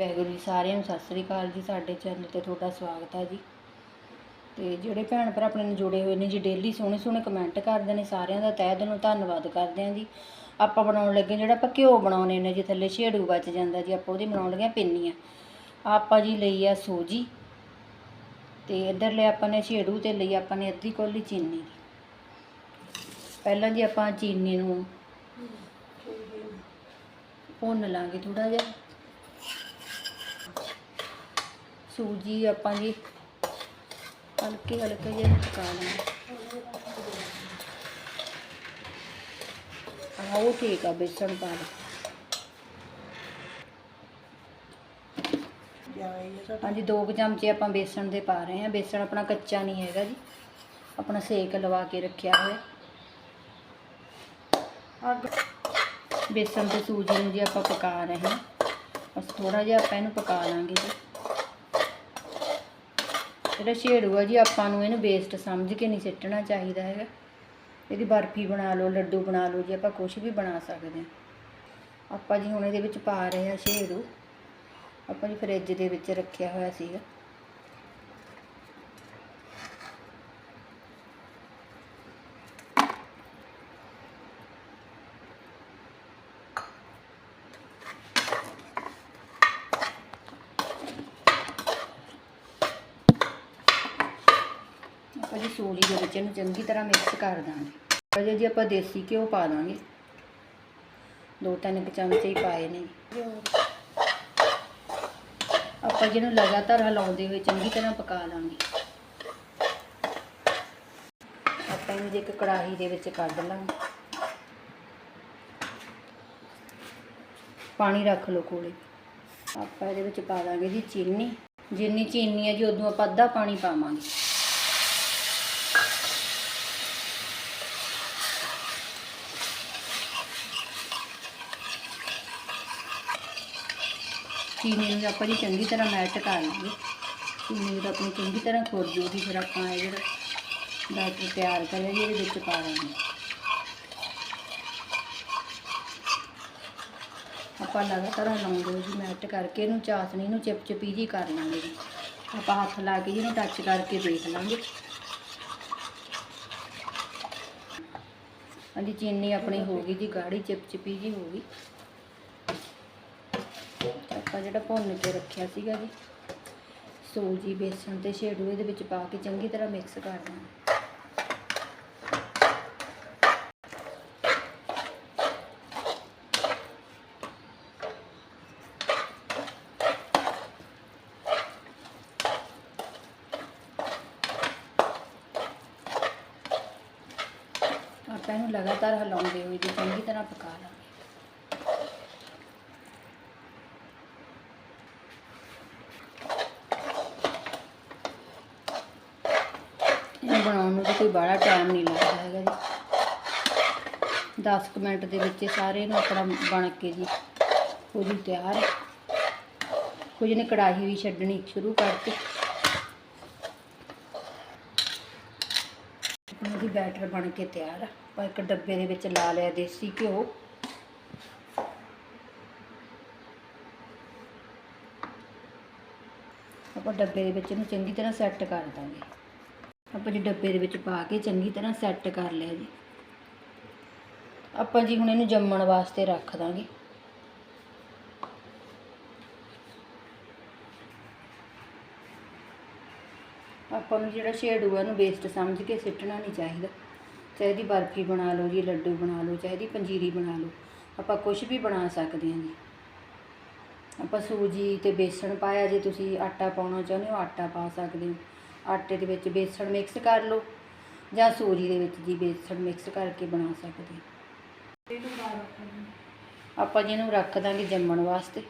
ਵਾਹਿਗੁਰੂ ਜੀ, ਸਾਰਿਆਂ ਨੂੰ ਸਤਿ ਸ੍ਰੀ ਅਕਾਲ ਜੀ, ਸਾਡੇ ਚੈਨਲ ਤੇ ਤੁਹਾਡਾ ਸਵਾਗਤ ਹੈ ਜੀ। ਤੇ ਜਿਹੜੇ ਭੈਣ ਭਰਾ ਆਪਣੇ ਨਾਲ ਜੁੜੇ ਹੋਏ ਨੇ ਜੀ ਡੇਲੀ ਸੋਹਣੇ ਸੋਹਣੇ ਕਮੈਂਟ ਕਰਦੇ ਨੇ, ਸਾਰਿਆਂ ਦਾ ਤਹਿ ਦਿਲੋਂ ਧੰਨਵਾਦ ਕਰਦੇ ਹਾਂ ਜੀ। ਆਪਾਂ ਬਣਾਉਣ ਲੱਗੇ ਜਿਹੜਾ ਆਪਾਂ ਘਿਓ ਬਣਾਉਣੇ ਨੇ ਜੀ, ਥੱਲੇ ਛੇੜੂ ਬਚ ਜਾਂਦਾ ਜੀ, ਆਪਾਂ ਉਹਦੀ ਬਣਾਉਣ ਲੱਗੀਆਂ ਪਿੰਨੀਆਂ। ਆਪਾਂ ਜੀ ਲਈ ਆ ਸੂਜੀ, ਤੇ ਇੱਧਰ ਲਿਆ ਆਪਾਂ ਨੇ ਛੇੜੂ ਤੇ ਲਈ ਆਪਾਂ ਨੇ ਅੱਧੀ ਕੋਲੀ ਚੀਨੀ। ਪਹਿਲਾਂ ਜੀ ਆਪਾਂ ਚੀਨੀ ਨੂੰ ਭੁੰਨ ਲਾਂਗੇ ਥੋੜਾ ਜਿਹਾ। ਸੂਜੀ ਆਪਾਂ ਜੀ ਹਲਕੇ ਹਲਕੇ ਜਿਹੇ ਪਕਾ ਲਾਂਗੇ ਆਹ ਉਹ ਠੀਕ ਆ ਬੇਸਣ ਪਾ ਲਓ ਹਾਂਜੀ, ਦੋ ਕੁ ਚਮਚੇ ਆਪਾਂ ਬੇਸਣ ਦੇ ਪਾ ਰਹੇ ਹਾਂ। ਬੇਸਣ ਆਪਣਾ ਕੱਚਾ ਨਹੀਂ ਹੈਗਾ ਜੀ। ਆਪਣਾ ਸੇਕ ਲਵਾ ਕੇ ਰੱਖਿਆ ਹੋਇਆ। ਬੇਸਣ ਤੇ ਸੂਜੀ ਨੂੰ ਜੀ ਆਪਾਂ ਪਕਾ ਰਹੇ ਹਾਂ। ਬਸ ਥੋੜਾ ਜਿਹਾ ਆਪਾਂ ਇਹਨੂੰ ਪਕਾ ਲਾਂਗੇ ਜੀ। ਜਿਹੜਾ ਛੇੜੂ ਆ ਜੀ, ਆਪਾਂ ਨੂੰ ਇਹਨੂੰ ਵੇਸਟ ਸਮਝ ਕੇ ਨਹੀਂ ਸਿੱਟਣਾ ਚਾਹੀਦਾ ਹੈਗਾ। ਇਹਦੀ ਬਰਫੀ ਬਣਾ ਲਓ, ਲੱਡੂ ਬਣਾ ਲਓ, ਜੀ ਆਪਾਂ ਕੁਝ ਵੀ ਬਣਾ ਸਕਦੇ ਹਾਂ। ਆਪਾਂ ਜੀ ਹੁਣ ਇਹਦੇ ਵਿੱਚ ਪਾ ਰਹੇ ਹਾਂ ਛੇੜੂ। ਆਪਾਂ ਜੀ ਫਰਿੱਜ ਦੇ ਵਿੱਚ ਰੱਖਿਆ ਹੋਇਆ ਸੀਗਾ। ਆਪਾਂ ਜੀ ਸੂਜੀ ਦੇ ਵਿੱਚ ਇਹਨੂੰ ਚੰਗੀ ਤਰ੍ਹਾਂ ਮਿਕਸ ਕਰ ਦਾਂਗੇ। ਅਜੇ ਜੀ ਆਪਾਂ ਦੇਸੀ ਘਿਓ ਪਾ ਦਾਂਗੇ। ਦੋ ਤਿੰਨ ਕੁ ਚਮਚੇ ਹੀ ਪਾਏ ਨੇ। ਆਪਾਂ ਜਿਹਨੂੰ ਲਗਾਤਾਰ ਹਿਲਾਉਂਦੇ ਹੋਏ ਚੰਗੀ ਤਰ੍ਹਾਂ ਪਕਾ ਲਾਂਗੇ ਆਪਾਂ ਇਹਨੂੰ ਜੇ ਇੱਕ ਕੜਾਹੀ ਦੇ ਵਿੱਚ ਕੱਢ ਲਾਂਗੇ। ਪਾਣੀ ਰੱਖ ਲਓ ਕੋਲੇ। ਆਪਾਂ ਇਹਦੇ ਵਿੱਚ ਪਾ ਦਾਂਗੇ ਜੀ ਚੀਨੀ। ਜਿੰਨੀ ਚੀਨੀ ਹੈ ਜੀ, ਉਦੋਂ ਆਪਾਂ ਅੱਧਾ ਪਾਣੀ ਪਾਵਾਂਗੇ। ਚੀਨੀ ਨੂੰ ਆਪਾਂ ਜੀ ਚੰਗੀ ਤਰ੍ਹਾਂ ਮੈਲਟ ਕਰ ਲਾਂਗੇ ਚੀਨੀ ਨੂੰ ਆਪਣੀ ਚੰਗੀ ਤਰ੍ਹਾਂ ਖੁਰ ਜੂਗੀ, ਫਿਰ ਆਪਾਂ ਇਹ ਜਿਹੜਾ ਬੈਟਰ ਤਿਆਰ ਕਰਿਆ ਜੀ ਇਹਦੇ ਵਿੱਚ ਪਾ ਲਾਂਗੇ ਆਪਾਂ ਲਗਾਤਾਰ ਲਾਉਂਦੇ ਜੀ ਮੈਲਟ ਕਰਕੇ ਇਹਨੂੰ ਚਾਸਣੀ ਨੂੰ ਚਿਪਚਿਪੀ ਜੀ ਕਰ ਲਾਂਗੇ ਜੀ। ਆਪਾਂ ਹੱਥ ਲਾ ਕੇ ਜੀ ਇਹਨੂੰ ਟੱਚ ਕਰਕੇ ਦੇਖ ਲਾਂਗੇ। ਹਾਂਜੀ, ਚੀਨੀ ਆਪਣੀ ਹੋ ਗਈ ਜੀ, ਗਾੜੀ ਚਿਪਚਪੀ ਜੀ ਹੋ ਗਈ। ਆਪਾਂ ਜਿਹੜਾ ਭੁੰਨ ਕੇ ਰੱਖਿਆ ਸੀਗਾ ਜੀ, ਸੂਜੀ, ਬੇਸਣ ਤੇ ਛੇੜੂ ਇਹਦੇ ਵਿੱਚ ਪਾ ਕੇ ਚੰਗੀ ਤਰ੍ਹਾਂ ਮਿਕਸ ਕਰ ਦੇਣਾ ਆਪਾਂ ਇਹਨੂੰ ਲਗਾਤਾਰ ਹਿਲਾਉਂਦੇ ਹੋਏ ਜੀ ਚੰਗੀ ਤਰ੍ਹਾਂ ਪਕਾ ਲਾਂਗੇ ਇਹ ਬਣਾਉਣ ਨੂੰ ਤਾਂ ਕੋਈ ਬੜਾ ਟਾਈਮ ਨਹੀਂ ਲੱਗਦਾ ਹੈਗਾ ਜੀ। 10 ਕੁ ਮਿੰਟ ਦੇ ਵਿੱਚ ਸਾਰੇ ਨੂੰ ਆਪਣਾ ਬਣ ਕੇ ਜੀ ਹੋ ਜੀ ਤਿਆਰ। ਕੁਝ ਨੇ ਕੜਾਹੀ ਵੀ ਛੱਡਣੀ ਸ਼ੁਰੂ ਕਰਤੀ। ਆਪਣਾ ਬੈਟਰ ਬਣ ਕੇ ਤਿਆਰ ਆ। ਆਪਾਂ ਇੱਕ ਡੱਬੇ ਦੇ ਵਿੱਚ ਲਾ ਲਿਆ ਦੇਸੀ ਘਿਓ। ਆਪਾਂ ਡੱਬੇ ਦੇ ਵਿੱਚ ਇਹਨੂੰ ਚੰਗੀ ਤਰ੍ਹਾਂ ਸੈੱਟ ਕਰ ਦਾਂਗੇ। ਆਪਾਂ ਜੀ ਡੱਬੇ ਦੇ ਵਿੱਚ ਪਾ ਕੇ ਚੰਗੀ ਤਰ੍ਹਾਂ ਸੈੱਟ ਕਰ ਲਿਆ ਜੀ। ਆਪਾਂ ਜੀ ਹੁਣ ਇਹਨੂੰ ਜੰਮਣ ਵਾਸਤੇ ਰੱਖ ਦਾਂਗੇ। ਆਪਾਂ ਨੂੰ ਜਿਹੜਾ ਛੇੜੂ ਆ ਉਹਨੂੰ ਵੇਸਟ ਸਮਝ ਕੇ ਸਿੱਟਣਾ ਨਹੀਂ ਚਾਹੀਦਾ। ਚਾਹੇ ਦੀ ਬਰਫੀ ਬਣਾ ਲਓ ਜੀ, ਲੱਡੂ ਬਣਾ ਲਓ, ਚਾਹੇ ਦੀ ਪੰਜੀਰੀ ਬਣਾ ਲਓ, ਆਪਾਂ ਕੁਝ ਵੀ ਬਣਾ ਸਕਦੇ ਹਾਂ ਜੀ। ਆਪਾਂ ਸੂਜੀ ਤੇ ਬੇਸਣ ਪਾਇਆ ਜੇ ਤੁਸੀਂ ਆਟਾ ਪਾਉਣਾ ਚਾਹੁੰਦੇ ਹੋ, ਆਟਾ ਪਾ ਸਕਦੇ ਹੋ। ਆਟੇ ਦੇ ਵਿੱਚ ਬੇਸਣ ਮਿਕਸ ਕਰ ਲਓ ਜਾਂ ਸੂਜੀ ਦੇ ਵਿੱਚ ਜੀ ਬੇਸਣ ਮਿਕਸ ਕਰਕੇ ਬਣਾ ਸਕਦੇ ਆਪਾਂ ਜੀ ਇਹਨੂੰ ਰੱਖ ਦਾਂਗੇ ਜੰਮਣ ਵਾਸਤੇ।